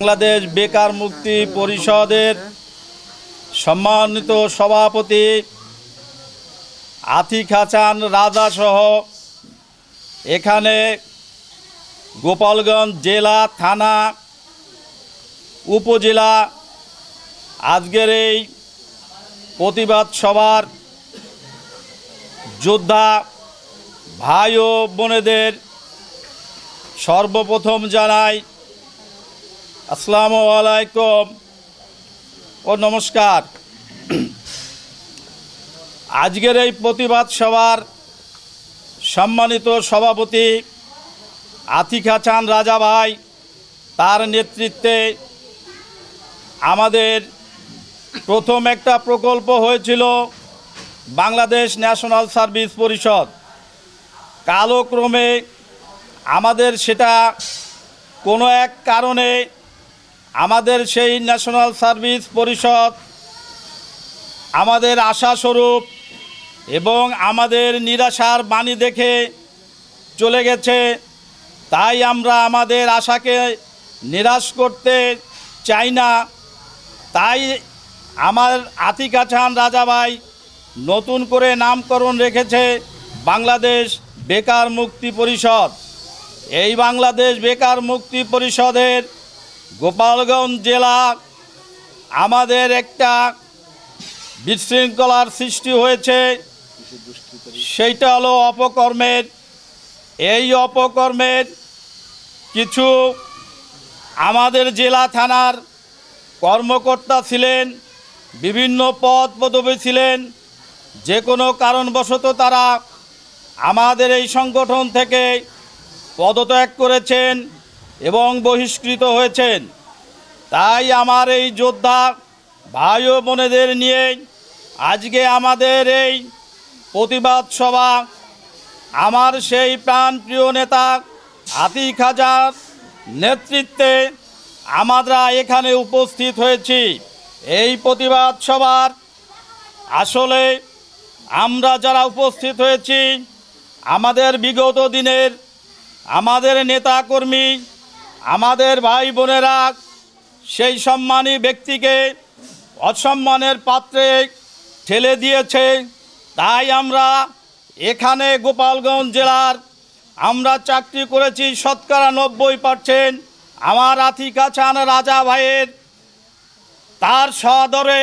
বাংলাদেশ বেকার মুক্তি পরিষদের সম্মানিত সভাপতি আতিক হাসান রাজা সহ এখানে গোপালগঞ্জ জেলা, থানা, উপজেলা আজকের এই প্রতিবাদ সভার যোদ্ধা ভাই ও বোনেদের সর্বপ্রথম জানাই আসসালামু আলাইকুম। ও নমস্কার। আজকের এই প্রতিবাদ সভার সম্মানিত সভাপতি আতিক হাসান রাজা ভাই, তার নেতৃত্বে আমাদের প্রথম একটা প্রকল্প হয়েছিল বাংলাদেশ ন্যাশনাল সার্ভিস পরিষদ। কালক্রমে আমাদের সেটা কোনো এক কারণে আমাদের সেই ন্যাশনাল সার্ভিস পরিষদ, আমাদের আশাস্বরূপ এবং আমাদের নিরাশার বাণী দেখে চলে গেছে। তাই আমরা আমাদের আশাকে নিরাশ করতে চাই না। তাই আমার আতিক হাসান রাজাভাই নতুন করে নামকরণ রেখেছে বাংলাদেশ বেকার মুক্তি পরিষদ। এই বাংলাদেশ বেকার মুক্তি পরিষদের গোপালগঞ্জ জেলা আমাদের একটা বিশৃঙ্খলার সৃষ্টি হয়েছে। সেইটা হলো অপকর্মের। এই অপকর্মের কিছু আমাদের জেলা থানার কর্মকর্তা ছিলেন, বিভিন্ন পদ পদবি ছিলেন। যে কোনো কারণবশত তারা আমাদের এই সংগঠন থেকে পদত্যাগ করেছেন। এবং বহিষ্কৃত হয়েছেন। তাই আমার এই যোদ্ধা ভাই ও বোনেদের নিয়ে আজকে আমাদের এই প্রতিবাদ সভা, আমার সেই প্রাণপ্রিয় নেতা আতিক হাজার নেতৃত্বে আমরা এখানে উপস্থিত হয়েছি। এই প্রতিবাদ সভার আসলে আমরা যারা উপস্থিত হয়েছি, আমাদের বিগত দিনের আমাদের নেতাকর্মী আমাদের ভাই বোনেরা সেই সম্মানী ব্যক্তিকে অসম্মানের পাত্রে ঠেলে দিয়েছে। তাই আমরা এখানে গোপালগঞ্জ জেলার আমরা চাকরি করেছি শতকরা নব্বই পার্সেন্ট। আমার আথিকা চান রাজা ভাইয়ের। তার সদরে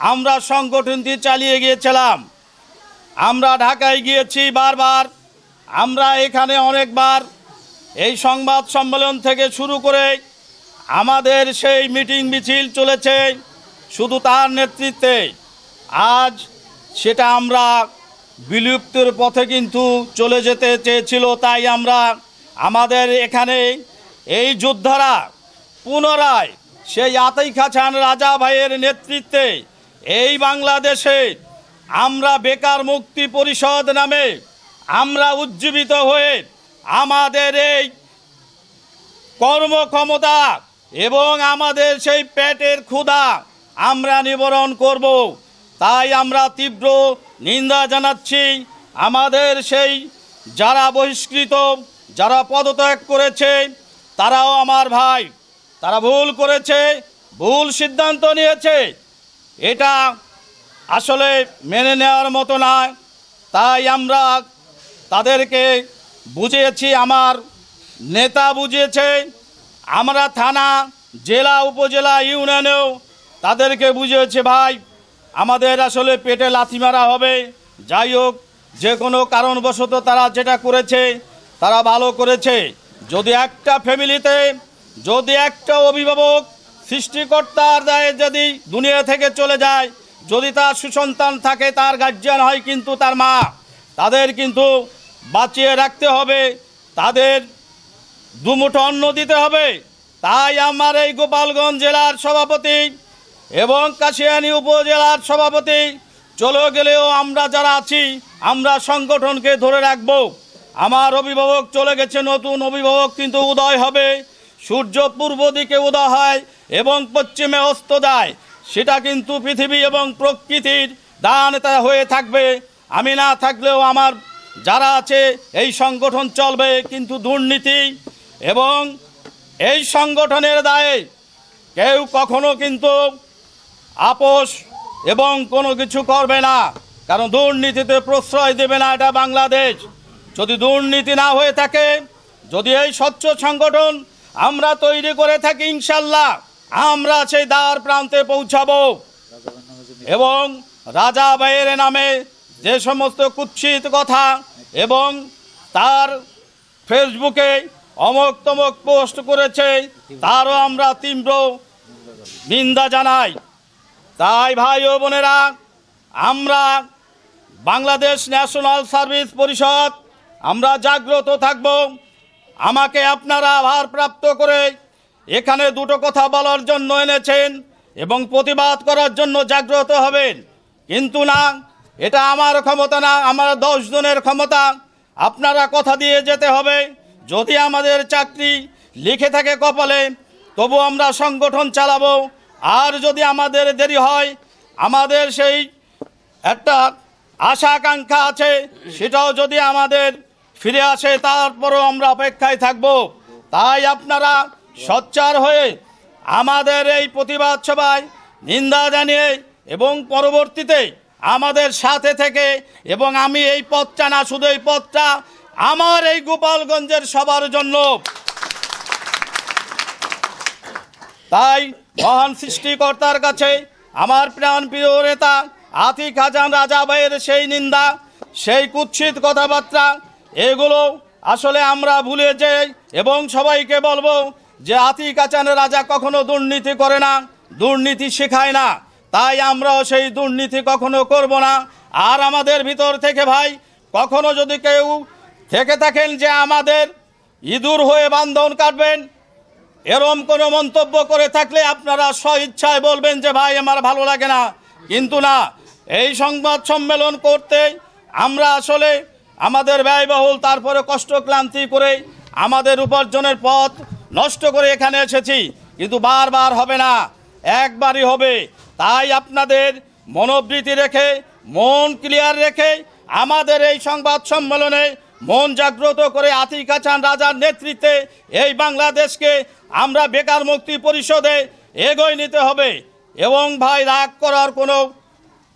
আমরা সংগঠনটি চালিয়ে গিয়েছিলাম। আমরা ঢাকায় গিয়েছি বারবার। আমরা এখানে অনেকবার এই সংবাদ সম্মেলন থেকে শুরু করে আমাদের সেই মিটিং মিছিল চলেছে, শুধু তার নেতৃত্বে। আজ সেটা আমরা বিলুপ্তির পথে কিন্তু চলে যেতে চেয়েছিল, তাই আমরা আমাদের এখানে এই যোদ্ধারা পুনরায় সেই আতাই খাছান রাজা ভাইয়ের নেতৃত্বে এই বাংলাদেশে আমরা বেকার মুক্তি পরিষদ নামে আমরা উজ্জীবিত হয়ে আমাদের এই কর্মক্ষমতা এবং আমাদের সেই পেটের ক্ষুধা আমরা নিবারণ করব। তাই আমরা তীব্র নিন্দা জানাচ্ছি। আমাদের সেই যারা বহিষ্কৃত, যারা পদত্যাগ করেছে, তারাও আমার ভাই, তারা ভুল করেছে, ভুল সিদ্ধান্ত নিয়েছে। এটা আসলে মেনে নেওয়ার মতো নয়। তাই আমরা তাদেরকে বুঝিয়েছি, আমার নেতা বুঝিয়েছে। আমরা থানা, জেলা, উপজেলা, ইউনিয়নেও তাদেরকে বুঝিয়েছে, ভাই। আমাদের আসলে পেটে লাথি মারা হবে। যাই হোক, যে কোনো কারণবশত তারা যেটা করেছে, তারা ভালো করেছে। যদি একটা ফ্যামিলিতে, যদি একটা অভিভাবক সৃষ্টিকর্তার দায়ে যদি দুনিয়া থেকে চলে যায়, যদি তার সুসন্তান থাকে, তার গার্জিয়ান হয় কিন্তু তার মা, তাদের কিন্তু বাঁচিয়ে রাখতে হবে, তাদের দুমুঠো অন্ন দিতে হবে। তাই আমার এই গোপালগঞ্জ জেলার সভাপতি এবং কাশিয়ানী উপজেলার সভাপতি, চলে গেলেও আমরা যারা আছি, আমরা সংগঠনকে ধরে রাখব। আমার অভিভাবক চলে গেছে, নতুন অভিভাবক কিন্তু উদয় হবে। সূর্য পূর্ব দিকে উদয় হয় এবং পশ্চিমে অস্ত যায়। সেটা কিন্তু পৃথিবী এবং প্রকৃতির দান হয়ে থাকবে। আমি না থাকলেও আমার যারা আছে, এই সংগঠন চলবে কিন্তু দুর্নীতি এবং এই সংগঠনের দায়ে কেউ কখনো কিন্তু আপোষ এবং কোনো কিছু করবে না। কারণ দুর্নীতিতে প্রশ্রয় দেবে না এটা বাংলাদেশ। যদি দুর্নীতি না হয়ে থাকে, যদি এই স্বচ্ছ সংগঠন আমরা তৈরি করে থাকি, ইনশাল্লাহ আমরা সেই দ্বার প্রান্তে পৌঁছাবো। এবং রাজা ভাইয়ের নামে যে সমস্ত কুৎসিত কথা এবং তার ফেসবুকে অমক তমক পোস্ট করেছে, তারও আমরা তীব্র নিন্দা জানাই। তাই ভাই ও বোনেরা, আমরা বাংলাদেশ ন্যাশনাল সার্ভিস পরিষদ, আমরা জাগ্রত থাকব। আমাকে আপনারা ভারপ্রাপ্ত করে এখানে দুটো কথা বলার জন্য এনেছেন এবং প্রতিবাদ করার জন্য জাগ্রত হবেন। কিন্তু না এটা আমার ক্ষমতা না, আমার দশ জনের ক্ষমতা। আপনারা কথা দিয়ে যেতে হবে। যদি আমাদের চাকরি লিখে থাকে কপালে, তবু আমরা সংগঠন চালাবো। আর যদি আমাদের দেরি হয়, আমাদের সেই একটা আশা আকাঙ্ক্ষা আছে, সেটাও যদি আমাদের ফিরে আসে, তারপরও আমরা অপেক্ষায় থাকব। তাই আপনারা সোচ্চার হয়ে আমাদের এই প্রতিবাদ সভায় নিন্দা জানিয়ে এবং পরবর্তীতে আমাদের সাথে থেকে এবং আমি এই পথটা না, শুধু এই পথটা, আমার এই গোপালগঞ্জের সবার জন্য। তাই মহান সৃষ্টিকর্তার কাছে আমার প্রাণ প্রিয় নেতা আতিক হাজান রাজা ভাইয়ের সেই নিন্দা, সেই কুৎসিত কথাবার্তা, এগুলো আসলে আমরা ভুলে যাই এবং সবাইকে বলব যে আতিক হাসান রাজা কখনো দুর্নীতি করে না, দুর্নীতি শেখায় না। তাই আমরাও সেই দুর্নীতি কখনো করব না। আর আমাদের ভিতর থেকে ভাই, কখনো যদি কেউ থেকে থাকেন যে আমাদের ইঁদুর হয়ে বান্ধন কাটবেন, এরম কোনো মন্তব্য করে থাকলে আপনারা স্বইচ্ছায় বলবেন যে, ভাই, আমার ভালো লাগে না। কিন্তু না, এই সংবাদ সম্মেলন করতে আমরা আসলে আমাদের ব্যয়বহুল, তারপরে কষ্ট ক্লান্তি করে আমাদের উপার্জনের পথ নষ্ট করে এখানে এসেছি। কিন্তু বারবার হবে না, একবারই হবে। তাই আপনাদের মনোবৃত্তি রেখে, মন ক্লিয়ার রেখে আমাদের এই সংবাদ সম্মেলনে মন জাগ্রত করে আতিক হাসান রাজার নেতৃত্বে এই বাংলাদেশকে আমরা বেকার মুক্তি পরিষদে এগোয় নিতে হবে। এবং ভাই, রাগ করার কোনো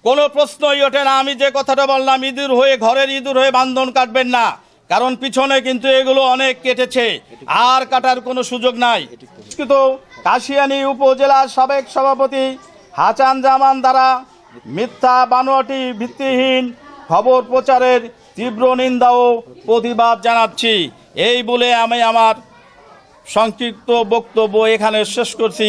কোনো প্রশ্নই ওঠে না। আমি যে কথাটা বললাম, ইঁদুর হয়ে ঘরের ইঁদুর হয়ে বান্ধন কাটবেন না। কারণ পিছনে কিন্তু এগুলো অনেক কেটেছে। আর কাটার কোনো সুযোগ নাই। কিন্তু কাশিয়ানী উপজেলার সাবেক সভাপতি হাসান জামান দ্বারা মিথ্যা বানোয়াটি ভিত্তিহীন খবর প্রচারের তীব্র নিন্দা ও প্রতিবাদ জানাচ্ছি। এই বলে আমি আমার সংক্ষিপ্ত বক্তব্য এখানে শেষ করছি।